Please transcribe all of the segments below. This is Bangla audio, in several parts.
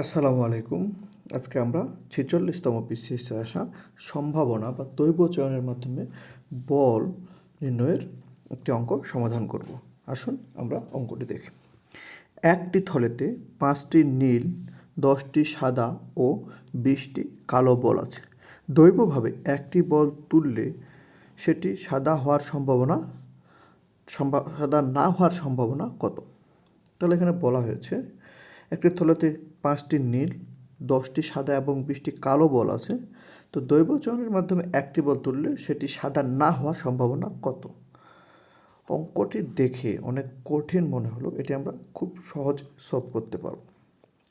আসসালামু আলাইকুম। আজকে আমরা ছেচল্লিশতম বিসিএসে আসা সম্ভাবনা বা দৈব চয়নের মাধ্যমে বল নির্ণয়ের একটি অঙ্ক সমাধান করব। আসুন আমরা অঙ্কটি দেখি। একটি থলেতে পাঁচটি নীল, দশটি সাদা ও বিশটি কালো বল আছে। দৈবভাবে একটি বল তুললে সেটি সাদা হওয়ার সম্ভাবনা, সম্ভা, সাদা না হওয়ার সম্ভাবনা কত? তাহলে এখানে বলা হয়েছে, একটি থলেতে পাঁচটি নীল, দশটি সাদা এবং বিশটি কালো বল আছে। তো দৈব চয়নের মাধ্যমে একটি বল তুললে সেটি সাদা না হওয়ার সম্ভাবনা কত? অঙ্কটি দেখে অনেক কঠিন মনে হলো, এটি আমরা খুব সহজ সলভ করতে পারব।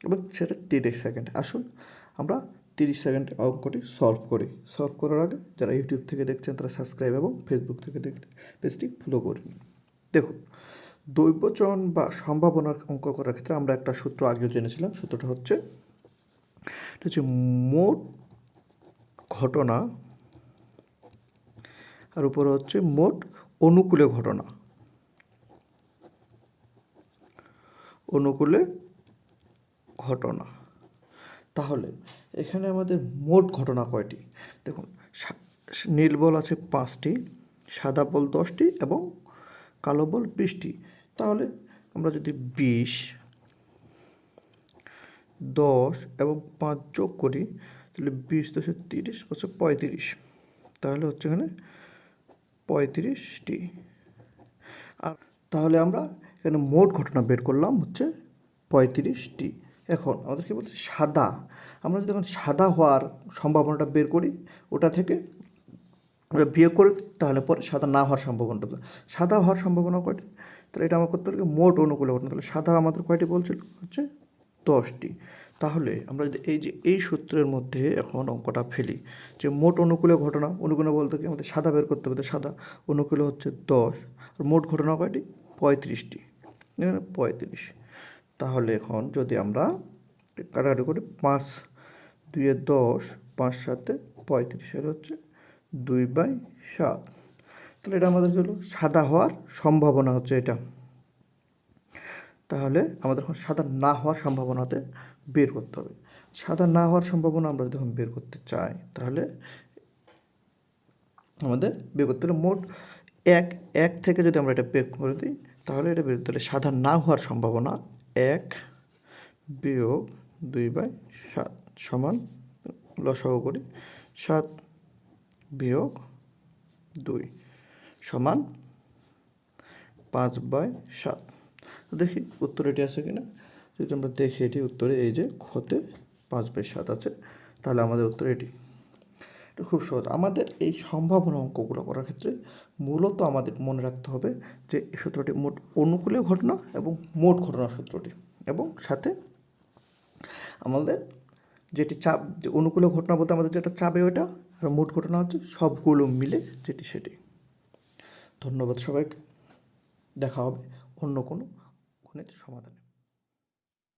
এবং সেটা তিরিশ সেকেন্ড। আসুন আমরা তিরিশ সেকেন্ড অঙ্কটি সলভ করি। সলভ করার আগে যারা ইউটিউব থেকে দেখছেন তারা সাবস্ক্রাইব এবং ফেসবুক থেকে দেখলে পেজটি ফলো করে দেখুন দৈবচয়ন বা সম্ভাবনার অঙ্ক করার ক্ষেত্রে আমরা একটা সূত্র আগেও জেনেছিলাম, সূত্রটা হচ্ছে হচ্ছে মোট ঘটনা আর উপরে হচ্ছে মোট অনুকূলে ঘটনা। অনুকূলে ঘটনা। তাহলে এখানে আমাদের মোট ঘটনা কয়টি? দেখুন নীল বল আছে পাঁচটি, সাদা বল দশটি এবং কালো বল বিশটি তাহলে আমরা যদি বিশ, দশ এবং পাঁচ যোগ করি, তাহলে বিশ দশে তিরিশ হচ্ছে পঁয়ত্রিশ। তাহলে হচ্ছে এখানে পঁয়ত্রিশটি। আর তাহলে আমরা এখানে মোট ঘটনা বের করলাম হচ্ছে পঁয়ত্রিশটি। এখন আমাদের কি বলছে সাদা। আমরা যদি এখন সাদা হওয়ার সম্ভাবনাটা বের করি, ওটা থেকে আমরা বিয়োগ করে তাহলে পরে সাদা না হওয়ার সম্ভাবনাটা। সাদা হওয়ার সম্ভাবনা কয়টি? তাহলে এটা আমার করতে হবে মোট অনুকূলে ঘটনা তাহলে সাদা আমাদের কয়টি বলছিল? হচ্ছে দশটি। তাহলে আমরা যদি এই যে এই সূত্রের মধ্যে এখন অঙ্কটা ফেলি, যে মোট অনুকূলে ঘটনা, অনুকূলে বলতে কি? আমাদের সাদা বের করতে হবে। সাদা অনুকূলে হচ্ছে দশ। আর মোট ঘটনা কয়টি? পঁয়ত্রিশটি। পঁয়ত্রিশ। তাহলে এখন যদি আমরা কাটাকাটি করি, পাঁচ দুইয়ে দশ, পাঁচ সাথে পঁয়ত্রিশ। হচ্ছে দুই বাই সাত। তাহলে এটা আমাদের হলো সাদা হওয়ার সম্ভাবনা হচ্ছে এটা। তাহলে আমাদের এখন সাদা না হওয়ার সম্ভাবনাতে বের করতে হবে। সাদা না হওয়ার সম্ভাবনা আমরা যদি বের করতে চাই, তাহলে আমাদের বের করতে হলে মোট এক এক থেকে যদি আমরা এটা বের করে দিই, তাহলে এটা বের করতে হলে সাদা না হওয়ার সম্ভাবনা এক বিয়োগ দুই বাই সাত সমান লসাগু করি সাত বিয়োগ দুই সমান পাঁচ বাই সাত। দেখি উত্তর এটি আছে কিনা? যদি আমরা দেখি এটি উত্তরে, এই যে খতে পাঁচ বাই সাত আছে, তাহলে আমাদের উত্তর এটি। এটা খুব সহজ। আমাদের এই সম্ভাবনা অঙ্কগুলো করার ক্ষেত্রে মূলত আমাদের মনে রাখতে হবে যে এই সূত্রটি মোট অনুকূলীয় ঘটনা এবং মোট ঘটনা সূত্রটি এবং সাথে আমাদের যেটি চাপ যে অনুকূল ঘটনা বলতে আমাদের যেটা চাপে ওটা আর মোট ঘটনা হচ্ছে সবগুলো মিলে যেটি সেটি। ধন্যবাদ সবাইকে। দেখা হবে অন্য কোনো গণিত সমাধানে।